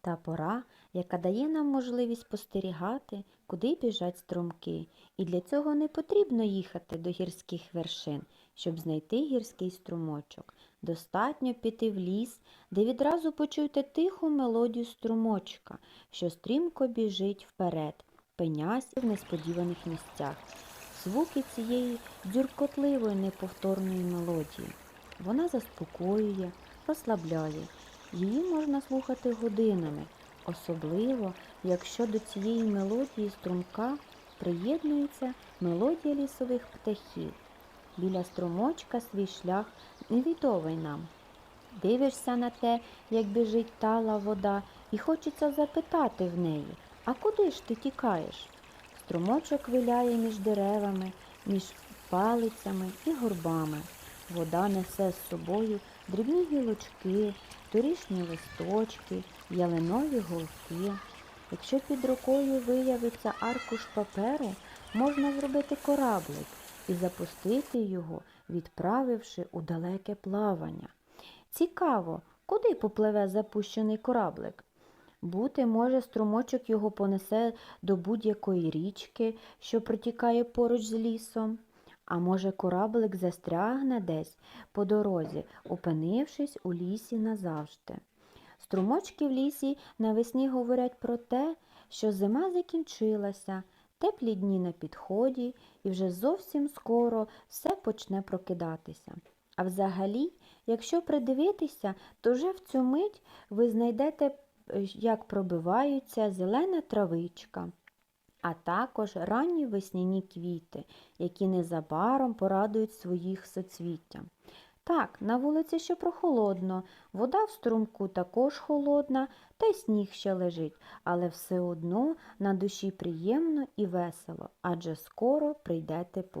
та пора, яка дає нам можливість спостерігати, куди біжать струмки. І для цього не потрібно їхати до гірських вершин, щоб знайти гірський струмочок. Достатньо піти в ліс, де відразу почуєте тиху мелодію струмочка, що стрімко біжить вперед, пенясь в несподіваних місцях. Звуки цієї дзюркотливої неповторної мелодії. Вона заспокоює, розслабляє. Її можна слухати годинами, особливо, якщо до цієї мелодії струмка приєднується мелодія лісових птахів. Біля струмочка свій шлях невідомий нам. Дивишся на те, як біжить тала вода, і хочеться запитати в неї, а куди ж ти тікаєш? Струмочок виляє між деревами, між палицями і горбами. Вода несе з собою дрібні гілочки, торішні листочки, ялинові голки. Якщо під рукою виявиться аркуш паперу, можна зробити кораблик і запустити його, відправивши у далеке плавання. Цікаво, куди попливе запущений кораблик? Бути може, струмочок його понесе до будь-якої річки, що протікає поруч з лісом. А може, кораблик застрягне десь по дорозі, опинившись у лісі назавжди. Струмочки в лісі навесні говорять про те, що зима закінчилася, теплі дні на підході, і вже зовсім скоро все почне прокидатися. А взагалі, якщо придивитися, то вже в цю мить ви знайдете, е, як пробиваються зелена травичка, а також ранні весняні квіти, які незабаром порадують своїх соцвіттям. Так, на вулиці ще прохолодно, вода в струмку також холодна, та й сніг ще лежить, але все одно на душі приємно і весело, адже скоро прийде тепло.